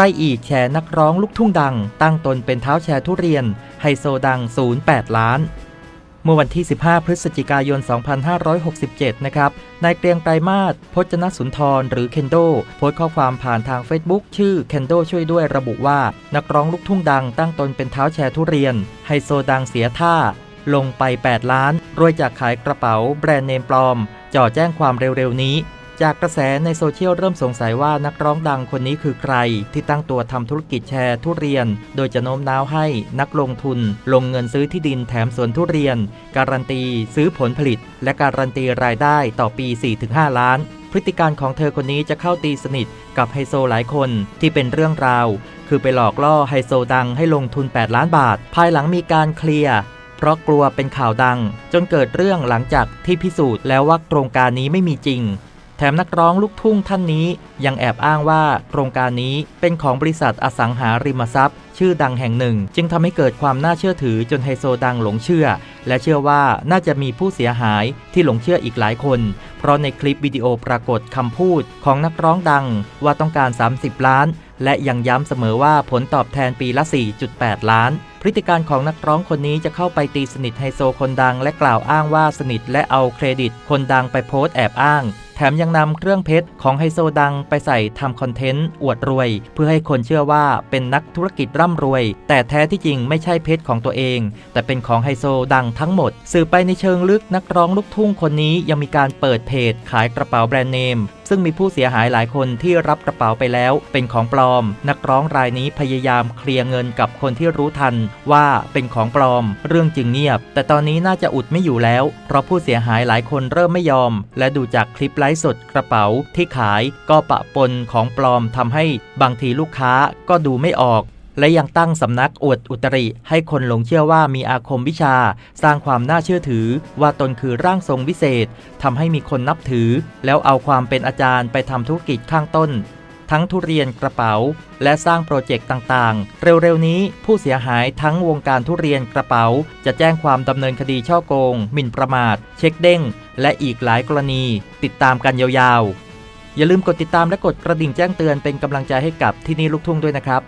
รอีกแชร์นักร้องลูกทุ่งดัง ตั้งตนเป็นเท้าแชร์ทุเรียน ไฮโซดัง 08 ล้าน เมื่อวันที่ 15 พฤศจิกายน 2567 นะครับ นายเกรียงไกรมาศพจนสุนทร หรือเคนโด โพสต์ข้อความผ่านทาง Facebook ชื่อเคนโดช่วยด้วยระบุว่า นักร้องลูกทุ่งดัง ตั้งตนเป็นเท้าแชร์ทุเรียน ไฮโซดังเสียท่า ลงไป 8 ล้าน รวยจากขายกระเป๋า แบรนด์เนมปลอมจ่อแจ้งความเร็วๆนี้ จากกระแสในโซเชียลเริ่มสงสัยว่านักร้องดังคนนี้คือใคร ที่ตั้งตัวทำธุรกิจแชร์ทุเรียน โดยจะโน้มน้าวให้นักลงทุน ลงเงินซื้อที่ดินแถมสวนทุเรียน การันตีซื้อผลผลิต และการันตีรายได้ต่อปี 4-5 ล้าน พฤติการของเธอคนนี้จะเข้าตีสนิทกับไฮโซหลายคนที่เป็นเรื่องราว คือไปหลอกล่อไฮโซดังให้ลงทุน 8 ล้านบาท ภายหลังมีการเคลียร์เพราะกลัวเป็นข่าวดัง จนเกิดเรื่องหลังจากที่พิสูจน์แล้วว่าโครงการนี้ไม่มีจริง แถมนักร้องลูกทุ่งท่านนี้ยังแอบอ้างว่าโครงการนี้เป็นของบริษัทอสังหาริมทรัพย์ ชื่อดังแห่งหนึ่ง จึงทำให้เกิดความน่าเชื่อถือจนไฮโซดังหลงเชื่อ และเชื่อว่าน่าจะมีผู้เสียหายที่หลงเชื่ออีกหลายคน เพราะในคลิปวิดีโอปรากฏคำพูดของนักร้องดังว่าต้องการ 30 ล้าน และยังย้ำเสมอว่าผลตอบแทนปีละ 4.8 ล้านพฤติการของนักร้องคนนี้จะเข้าไปตีสนิทไฮโซคนดัง และกล่าวอ้างว่าสนิทและเอาเครดิต คนดังไปโพสต์แอบอ้าง แถมยังนำเครื่องเพชรของไฮโซดังไปใส่ทำคอนเทนต์อวดรวย เพื่อให้คนเชื่อว่าเป็นนักธุรกิจร่ำรวย แต่แท้ที่จริงไม่ใช่เพชรของตัวเอง แต่เป็นของไฮโซดังทั้งหมด สื่อไปในเชิงลึกนักร้องลูกทุ่งคนนี้ยังมีการเปิดเพจขายกระเป๋าแบรนด์เนม ซึ่งมีผู้เสียหายหลายคนที่รับกระเป๋าไปแล้ว เป็นของปลอม นักร้องรายนี้พยายามเคลียร์เงินกับคนที่รู้ทันว่าเป็นของปลอม เรื่องจึงเงียบ แต่ตอนนี้น่าจะอุดไม่อยู่แล้ว เพราะผู้เสียหายหลายคนเริ่มไม่ยอม และดูจากคลิปไลฟ์สดกระเป๋าที่ขายก็ปะปนของปลอมทำให้บางทีลูกค้าก็ดูไม่ออก และยังตั้งสำนักอวดอุตริ ให้คนหลงเชื่อว่ามีอาคมวิชา สร้างความน่าเชื่อถือ ว่าตนคือร่างทรงวิเศษทำให้มีคนนับถือ แล้วเอาความเป็นอาจารย์ไปทำธุรกิจข้างต้นทั้งทุเรียนกระเป๋า และสร้างโปรเจกต์ต่างๆ เร็วๆนี้ผู้เสียหายทั้งวงการทุเรียนกระเป๋า จะแจ้งความดำเนินคดีช่อโกง หมิ่นประมาท เช็คเด้ง และอีกหลายกรณี ติดตามกันยาวๆ อย่าลืมกดติดตามและกดกระดิ่งแจ้งเตือนเป็นกำลังใจให้กับที่นี่ลูกทุ่งด้วยนะครับ